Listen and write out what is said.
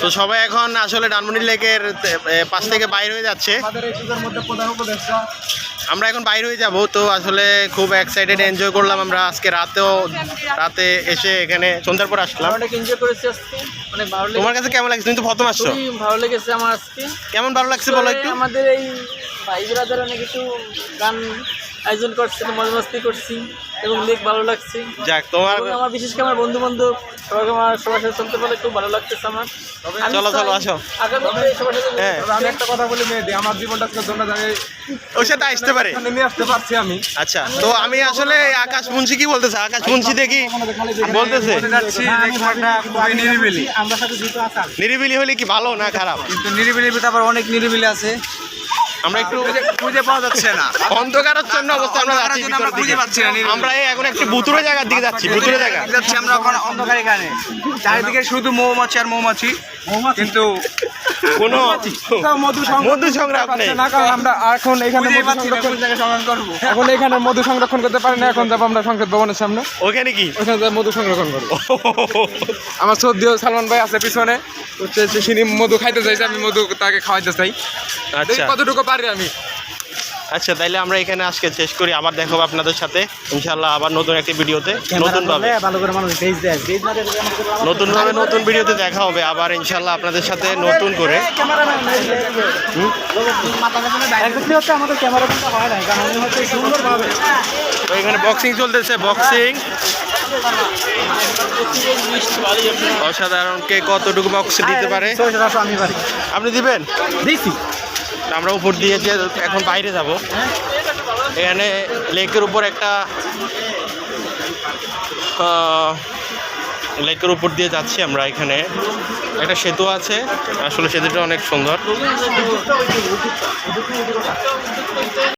তো সবাই এখন আসলে ডানমনি লেকের পাশ থেকে বাইর হয়ে যাচ্ছে। আমরা এখন বাইর হয়ে যাব তো আসলে খুব এক্সাইটেড এনজয় করলাম আমরা আজকে রাতেও রাতে এসে এখানে সন্ধ্যার পর আসলাম। ভালো তোমার কাছে কেমন লাগছে? তুমি তো প্রথম আসছো। ভালো লেগেছে আমার আজকে। কেমন ভালো লাগছে বলো একটু? আমাদের এই ভাই ব্রাদার অনেক কিছু গান আয়োজন করছে মজা মস্তি করছি এবং লেক ভালো লাগছে। যাক তোমার আমার বিশেষ করে আমার বন্ধু বান্ধব সবাইকে আমার সবার সাথে চলতে পারলে খুব ভালো লাগতেছে আমার। চলো, চলো, আসো। হ্যাঁ। আমি একটা কথা বলি মেয়েদি আমার জীবনটা দোনো জায়গায় ওর সাথে আসতে পারে। নেমে আসতে পারছি আমি। আচ্ছা তো আমি আসলে আকাশ মুন্সি কি বলতেছে? আকাশ মুন্সি দেখি বলতেছে নিরিবিলি। নিরিবিলি হলে কি ভালো না খারাপ? কিন্তু নিরিবিলির ভিতরে আবার অনেক নিরিবিলি আছে। আমরা একটু খুঁজে পাওয়া যাচ্ছে না। অন্ধকারাচ্ছন্ন অবস্থা আমরা যাচ্ছি আমরা খুঁজে পাচ্ছি না আমরা এই এখন একটু বুতুরে জায়গার দিকে যাচ্ছি বুতুরে জায়গা। যাচ্ছি আমরা এখন অন্ধকার এখানে। চারিদিকে শুধু মৌমাছি আর মৌমাছি কিন্তু কোনো মধু মধু নেই। না কারণ আমরা এখন এখানে সংরক্ষণ এখন এখানে মধু সংরক্ষণ করতে পারি না এখন যাব আমরা সংসদ ভবনের সামনে। ওখানে কি? ওখানে মধু সংরক্ষণ করব। আমার সর্দিও সালমান ভাই আছে পিছনে। হচ্ছে যে সিনি মধু খাইতে চাইছে আমি মধু তাকে খাওয়াইতে চাই। দেখি আচ্ছা। কতটুকু পারি আমি। আচ্ছা তাইলে আমরা এখানে আজকে শেষ করি। আবার দেখাবো আপনাদের সাথে। ইনশাল্লাহ আবার নতুন একটি ভিডিওতে নতুন ভাবে। ভালো করে মানুষ বেচ দেয়। বেচ না দিলে নতুন ভিডিওতে দেখা হবে। আবার ইনশাল্লাহ আপনাদের সাথে নতুন করে। হয় তো এখানে বক্সিং চলতেছে বক্সিং অসাধারণ কে কতটুকু বক্স দিতে পারে? আপনি দিবেন? দিছি। আমরা উপর দিয়ে যে এখন বাইরে যাব। এখানে লেকের উপর একটা লেকের উপর দিয়ে যাচ্ছি আমরা এখানে। একটা সেতু আছে। আসলে সেতুটা অনেক সুন্দর।